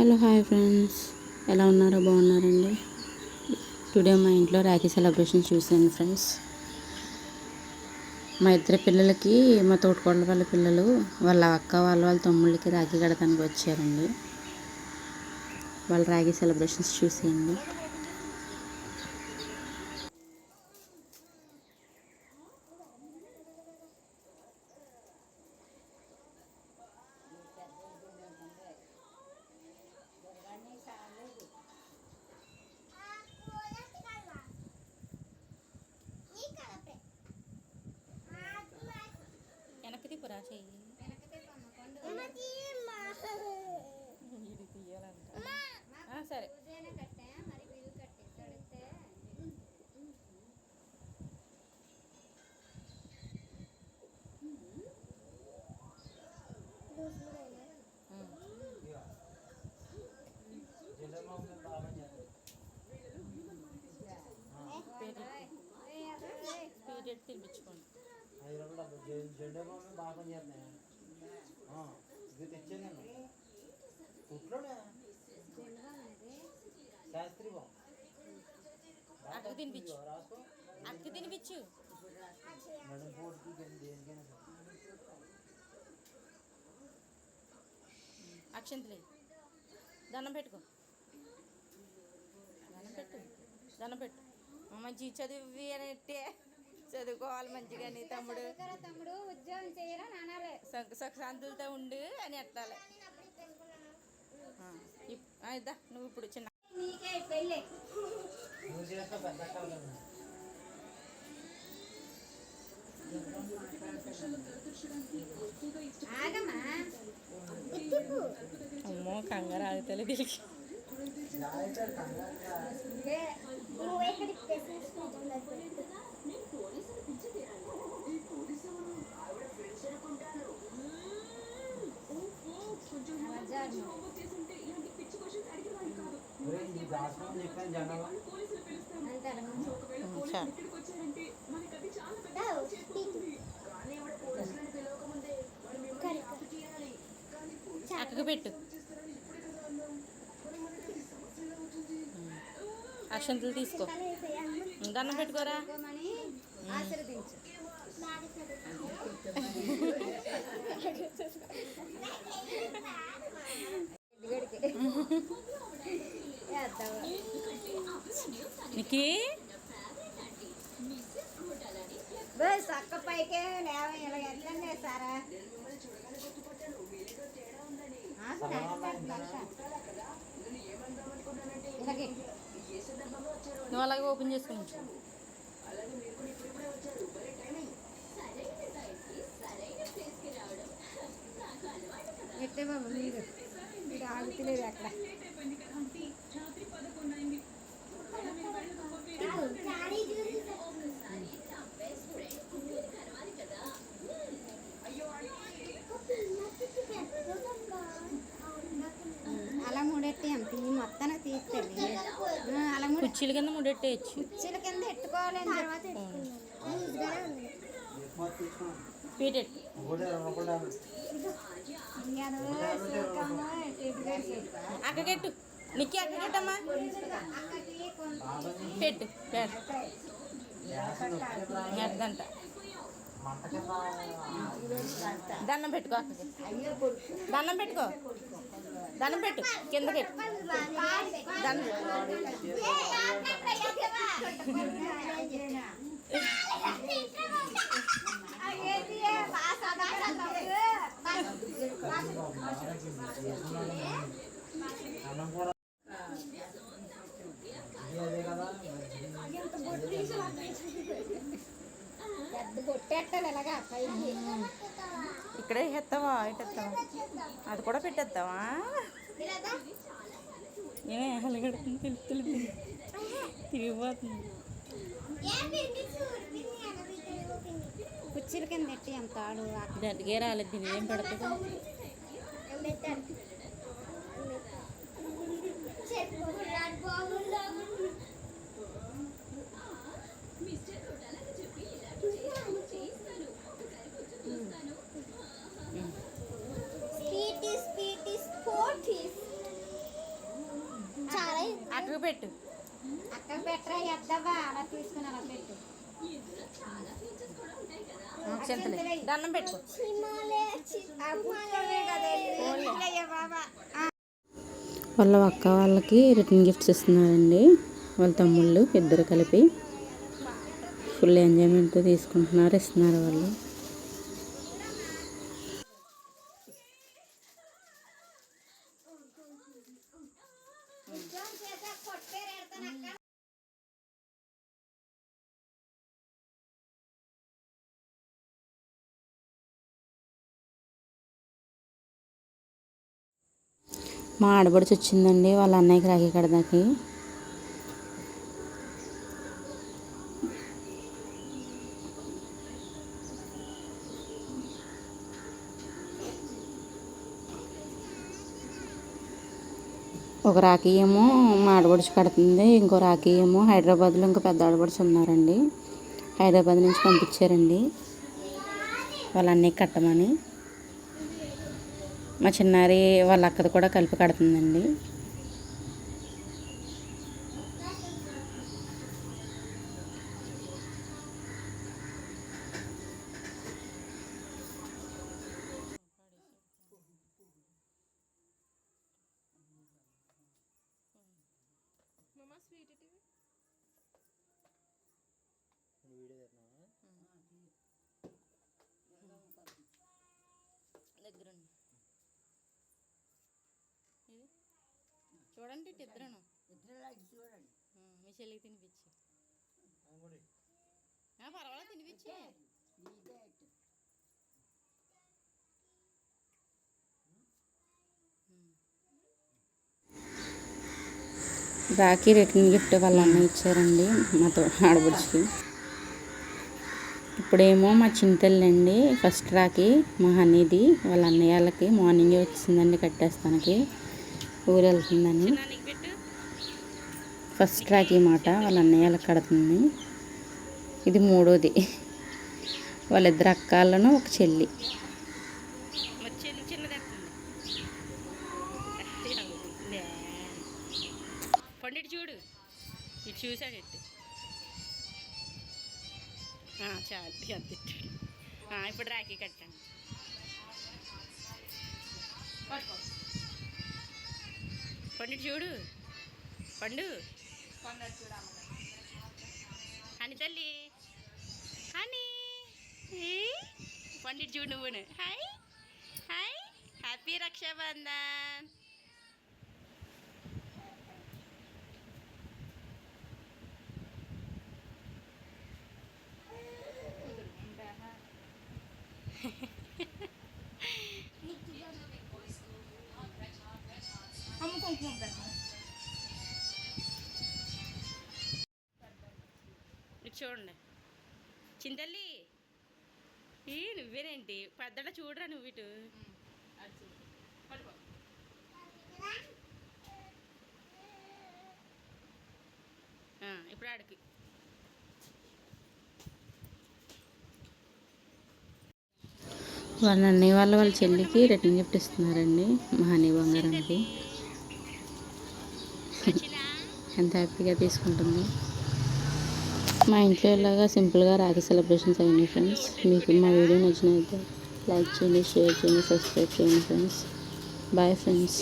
Hello hi friends. ఎలా ఉన్నారో బాగున్నారండి? టుడే మా ఇంట్లో రాఖీ సెలబ్రేషన్ చూశాను ఫ్రెండ్స్. మా ఇద్దరు పిల్లలకి మా తోటికోడల వాళ్ళ పిల్లలు వాళ్ళ అక్క వాళ్ళ వాళ్ళ తమ్ముళ్ళకి రాఖీ కడతానికి వచ్చారండి. వాళ్ళ రాఖీ సెలబ్రేషన్స్ చూసేయండి. జెండా బాగా పనిచేస్తున్నాయి ఇది తెచ్చాను నేను. కుట్లోనే? శాస్త్రి తినిపించు. తినిపించు. అక్షంతలే దండం పెట్టుకో. దండం పెట్టు దండం పెట్టు. మంచి చదివి అనేట్టే చదువుకోవాలి మంచిగా నీ తమ్ముడు. తమ్ముడు? ఉద్యోగం చేయరా నానాలే? శాంతులతో ఉండు అని ఎట్టాలి ఇద్దా నువ్వు ఇప్పుడు చిన్న. నీకే పెళ్ళి. అమ్మో కంగారు ఆగుతలే దీనికి. నువ్వు ఎక్కడికి అక్కకు పెట్టు. అక్షంతలు తీసుకో. దండం పెట్టుకోరా? ఆశీర్వదించు. నీకి బే, సక్క పైకే లేవ ఇలా ఎట్లండి సారా. నువ్వు అలాగే ఓపెన్ చేసుకుని ఎట్టే బాబు మీరు మీరు ఆగుతలేదు అక్కడ అలా మూడెట్టి అంత. ఈ మొత్తానికి తీస్తుంది అలా మూడు కుర్చీల కింద ముడెట్టేయచ్చు. కుర్చీల కింద ఎట్టుకోవాలని తర్వాత పీరియడ్ అక్కగెట్టు నిక్కి అక్కగెట్టమ్మా పెట్టు పెట్టంట దండం పెట్టుకో దండం పెట్టుకో దండం పెట్టు కిందకి దండం ఇక్కడే ఎత్తావా ఇటెత్తావా అది కూడా పెట్టేస్తావా ఏమే అలగడుతుంది తెలుస్తుంది తిరిగిపోతుంది. కుర్చీల కింద పెట్టి గట్టిగా రాలేదు దీన్ని ఏం పెడుతుందో అక్కకు పెట్టు అక్కడ పెట్టరా ఎద్దావా అలా తీసుకుని అలా పెట్టు చింతలే. దండం పెట్టుకో. వాళ్ళ అక్క వాళ్ళకి రిటర్న్ గిఫ్ట్స్ ఇస్తున్నారండి. వాళ్ళ తమ్ముళ్ళు ఇద్దరు కలిపి ఫుల్ ఎంజాయ్మెంట్తో తీసుకుంటున్నారు ఇస్తున్నారు వాళ్ళు. మా ఆడబడిచి వచ్చిందండి వాళ్ళ అన్నయ్యకి రాఖీ కడదాకి. ఒక రాఖీ ఏమో మా ఆడబడిచి కడుతుంది ఇంకో రాఖీ ఏమో హైదరాబాద్లో ఇంకో పెద్ద ఆడబడిచి ఉన్నారండి. హైదరాబాద్ నుంచి పంపించారండి. వాళ్ళ అన్నయ్యకి కట్టమని. మా చిన్నారి వాళ్ళ అక్కది కూడా కలిపి కడుతుందండి. వీడియో చూడండి ఇద్దరును. మీ చెల్లికి తినిపించి. పర్వాలేదు తినిపించి. రాఖీ రిటర్న్ గిఫ్ట్ వాళ్ళ అన్న ఇచ్చారండి మాతో ఆడబడుచుకి. ఇప్పుడేమో మా చింతల్లండి ఫస్ట్ రాకి మా హనీది వాళ్ళ అన్నయ్య వాళ్ళకి మార్నింగే వచ్చిందండి కట్టేస్తానికి. ఊరు వెళ్తుందని ఫస్ట్ ఈ మాట వాళ్ళ అన్నయ్య కడుతుంది. ఇది మూడోది. వాళ్ళిద్దరు అక్కాళ్ళను ఒక చెల్లి. పండిటి చూడు. ఇటు చూసాడు ఇటు. చాలు ఎంత ఇప్పుడు రాఖీ కట్టండి పండిట్ చూడు. పండు. అని తల్లి. అని పండిట్ చూడు నువ్వు హాయ్ హాయ్ హ్యాపీ రక్షాబంధన్. చూడండి. చింతల్లి ఈ నువ్వేనేంటి పెద్దట చూడరా నువ్వు ఇటు? ఆ, ఇప్పుడు ఆడికి. వాళ్ళ అన్నయ్య వాళ్ళ వాళ్ళ చెల్లికి రిటర్న్ గిఫ్ట్ ఇస్తున్నారండి. మా బంగారానికి ఎంత హ్యాపీగా తీసుకుంటుంది. మా ఇంట్లో ఇలాగా సింపుల్గా రాఖీ సెలబ్రేషన్స్ అయినాయి ఫ్రెండ్స్. మీకు మా వీడియో నచ్చినైతే లైక్ చేయండి షేర్ చేయండి సబ్స్క్రైబ్ చేయండి ఫ్రెండ్స్. Bye friends.